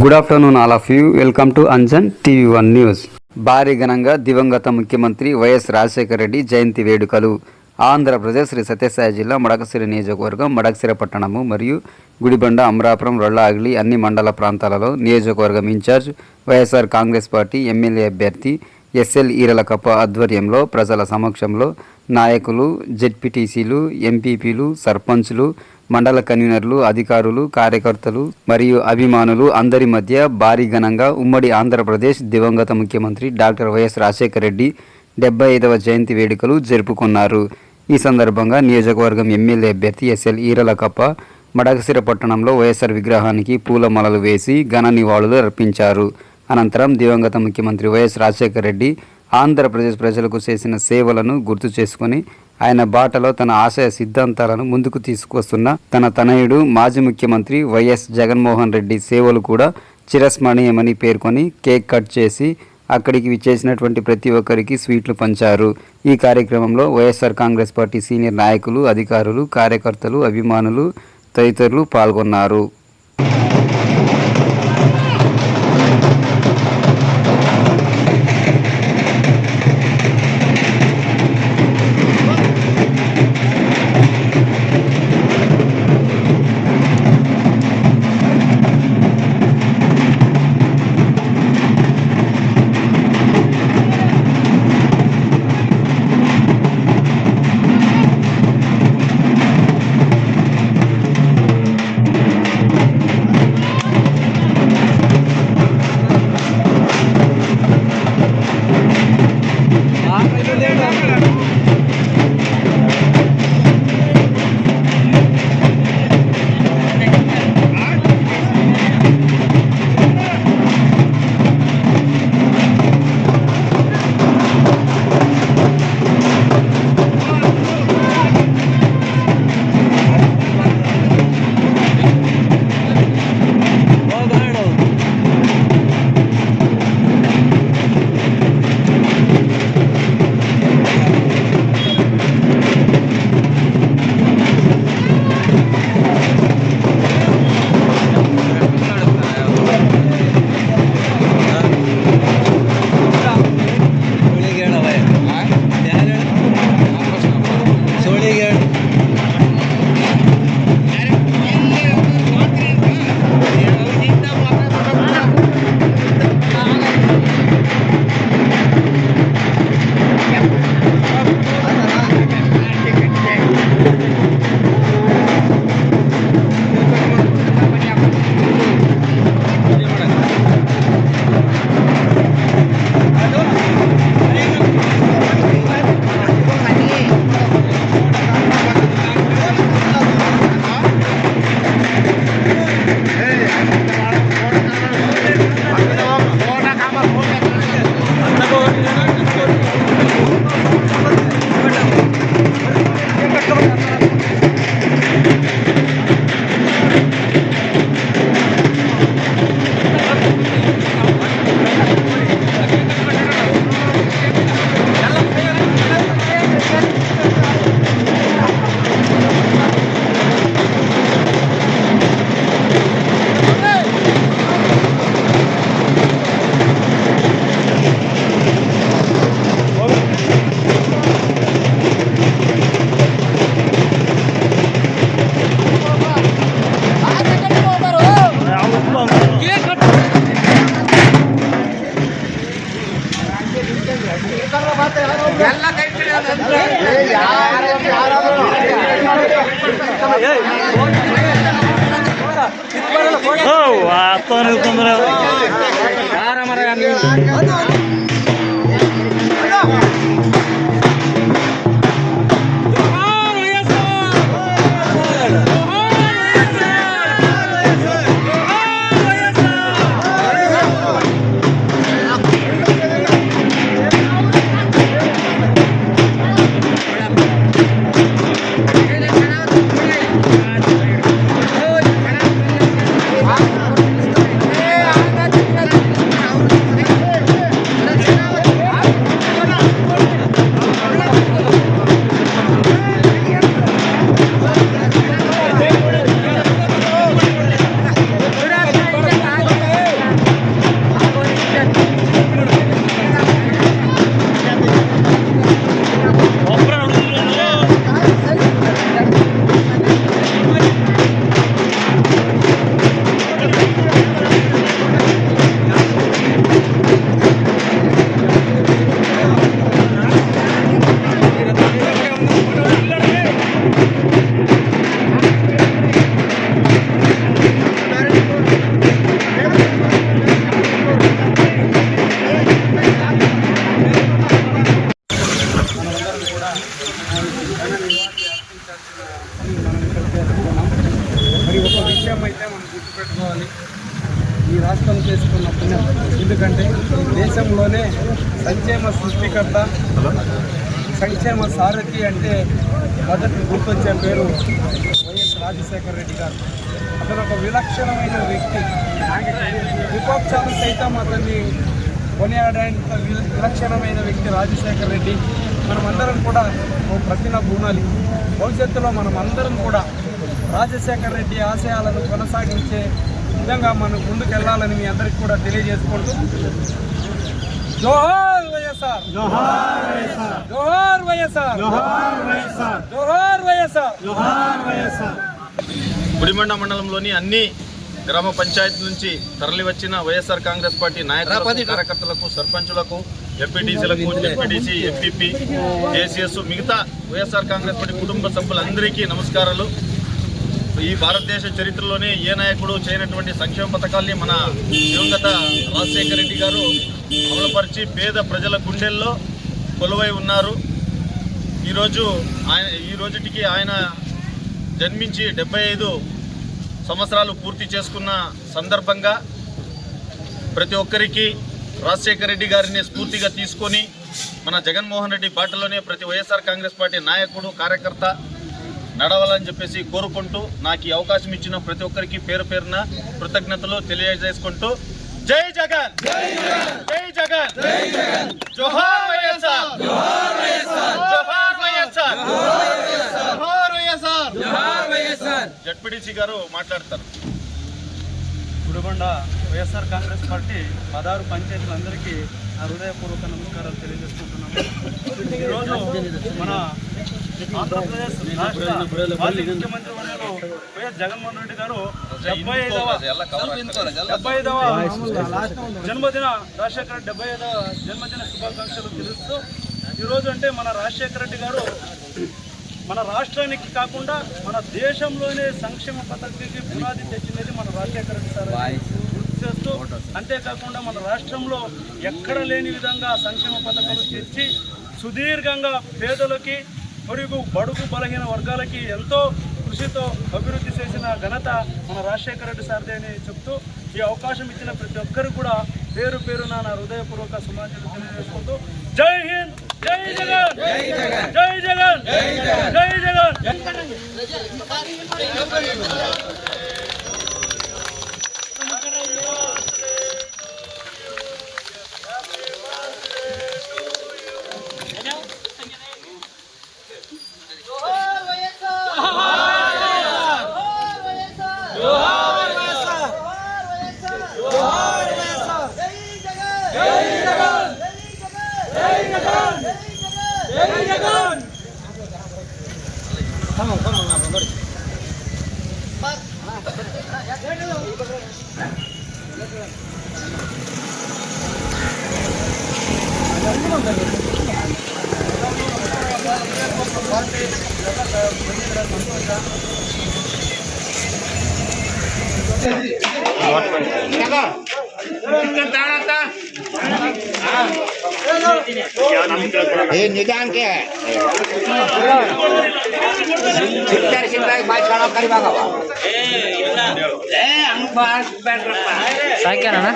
Good afternoon all of you welcome to Anjan TV one news భారీ ఘనంగా దివంగత ముఖ్యమంత్రి వైఎస్ రాజశేఖర రెడ్డి జయంతి వేడుకలు. ఆంధ్రప్రదేశ్ శ్రీ సత్యసాయి జిల్లా మడకసిరి నియోజకవర్గం మడకసిర పట్టణము మరియు గుడిబండ అమరాపురం రొళ్ళాగిలి అన్ని మండల ప్రాంతాలలో నియోజకవర్గం incharge YSR Congress party MLA అభ్యర్థి ఎస్ఎల్ ఈరలకప్ప ఆధ్వర్యంలో ప్రజల సమక్షంలో నాయకులు జెడ్పీటీసీలు ఎంపీపీలు సర్పంచ్లు మండల కన్వీనర్లు అధికారులు కార్యకర్తలు మరియు అభిమానులు అందరి మధ్య భారీ ఘనంగా ఉమ్మడి ఆంధ్రప్రదేశ్ దివంగత ముఖ్యమంత్రి డాక్టర్ వైఎస్ రాజశేఖర రెడ్డి డెబ్బై ఐదవ జయంతి వేడుకలు జరుపుకున్నారు. ఈ సందర్భంగా నియోజకవర్గం ఎమ్మెల్యే అభ్యర్థి ఎస్ఎల్ ఈరలకప్ప మడగసిర పట్టణంలో వైఎస్ఆర్ విగ్రహానికి పూలమాలలు వేసి ఘన నివాళులు అర్పించారు. అనంతరం దివంగత ముఖ్యమంత్రి వైఎస్ రాజశేఖర రెడ్డి ఆంధ్రప్రదేశ్ ప్రజలకు చేసిన సేవలను గుర్తు చేసుకొని ఆయన బాటలో తన ఆశయ సిద్ధాంతాలను ముందుకు తీసుకొస్తున్న తన తనయుడు మాజీ ముఖ్యమంత్రి వైఎస్ జగన్మోహన్ రెడ్డి సేవలు కూడా చిరస్మరణీయమని పేర్కొని కేక్ కట్ చేసి అక్కడికి విచ్చేసినటువంటి ప్రతి ఒక్కరికి స్వీట్లు పంచారు. ఈ కార్యక్రమంలో వైఎస్ఆర్ కాంగ్రెస్ పార్టీ సీనియర్ నాయకులు అధికారులు కార్యకర్తలు అభిమానులు తదితరులు పాల్గొన్నారు. there. వాస్తవానికి సంక్షేమ సారథి అంటే మొదటి గుర్తొచ్చే పేరు వైఎస్ రాజశేఖర రెడ్డి గారు. అతను ఒక విలక్షణమైన వ్యక్తి. విపక్షాలు సైతం అతన్ని కొనియాడేంత విలక్షణమైన వ్యక్తి రాజశేఖర రెడ్డి. మనమందరం కూడా ఓ ప్రతిన బూనాలి. భవిష్యత్తులో మనం అందరం కూడా రాజశేఖర రెడ్డి ఆశయాలను కొనసాగించే విధంగా మనం ముందుకెళ్ళాలని మీ అందరికీ కూడా తెలియజేసుకుంటూ జోహార్ వైఎస్ఆర్. జోహార్ వైఎస్ఆర్. జోహార్ వైఎస్ఆర్. జోహార్ వైఎస్ఆర్. గుడిమండ మండలంలోని అన్ని గ్రామ పంచాయతీ నుంచి తరలి వచ్చిన వైఎస్ఆర్ కాంగ్రెస్ పార్టీ నాయకులకు కార్యకర్తలకు సర్పంచులకు ఎంపీటీసీలకు ఎంపీటీసీ ఎంపీపీ జేసీఎస్ మిగతా వైఎస్ఆర్ కాంగ్రెస్ పార్టీ కుటుంబ సభ్యులందరికీ నమస్కారాలు. ఈ భారతదేశ చరిత్రలోనే ఏ నాయకుడు చేయనటువంటి సంక్షేమ పథకాల్ని మన దివంగత రాజశేఖర రెడ్డి గారు అమలుపరిచి పేద ప్రజల గుండెల్లో కొలువై ఉన్నారు. ఈరోజు ఆయన ఈ రోజుటికి ఆయన జన్మించి డెబ్బై ఐదు సంవత్సరాలు పూర్తి చేసుకున్న సందర్భంగా ప్రతి ఒక్కరికి రాజశేఖర రెడ్డి గారిని స్ఫూర్తిగా తీసుకొని మన జగన్మోహన్ రెడ్డి బాటలోనే ప్రతి వైఎస్ఆర్ కాంగ్రెస్ పార్టీ నాయకుడు కార్యకర్త నడవాలని చెప్పేసి కోరుకుంటూ నాకు ఈ అవకాశం ఇచ్చిన ప్రతి ఒక్కరికి పేరు పేరున కృతజ్ఞతలు తెలియజేసుకుంటూ జై జగన్. జై జగన్. జోహార్ వైఎస్ఆర్. జోహార్ వైఎస్ఆర్. జోహార్ వైఎస్ఆర్. జడ్పీడీసీ గారు మాట్లాడతారు. గుడిబండ వైఎస్ఆర్ కాంగ్రెస్ పార్టీ పదహారు పంచాయతీలందరికీ నా హృదయపూర్వక నమస్కారాలు తెలియజేసుకుంటున్నాము. ఈరోజు మన ఆంధ్రప్రదేశ్ రాష్ట్ర మాజీ ముఖ్యమంత్రి వైఎస్ జగన్మోహన్ రెడ్డి గారు డెబ్బై ఐదవ డెబ్బై ఐదవ జన్మదిన రాజశేఖర రెడ్డి డెబ్బై ఐదవ జన్మదిన శుభాకాంక్షలు తెలుస్తూ ఈరోజు అంటే మన రాజశేఖర రెడ్డి గారు మన రాష్ట్రానికి కాకుండా మన దేశంలోనే సంక్షేమ పథకానికి పునాది తెచ్చినది మన రాజశేఖర రెడ్డి సార్ గుర్తు చేస్తూ అంతేకాకుండా మన రాష్ట్రంలో ఎక్కడ లేని విధంగా సంక్షేమ పథకాలు తెచ్చి సుదీర్ఘంగా పేదలకి మరియు బడుగు బలహీన వర్గాలకి ఎంతో కృషితో అభివృద్ధి చేసిన ఘనత మన రాజశేఖర రెడ్డి సార్దే అని చెప్తూ ఈ అవకాశం ఇచ్చిన ప్రతి ఒక్కరు కూడా పేరు పేరున నా హృదయపూర్వక సమాచారం తెలియజేసుకుంటూ జై హింద్ జై జగన్! జై జగన్! జై జగన్! What? ये निदान क्या है ಸಿಗ್ತಾರೆ ಸಿಗ್ತಾರೆ ಬಾಯಿ ಕಾಣೋ ಕರಿವಾಗ ಏ ಅಣ್ಣ ಸಾಕ್ಯಾರಣ್ಣ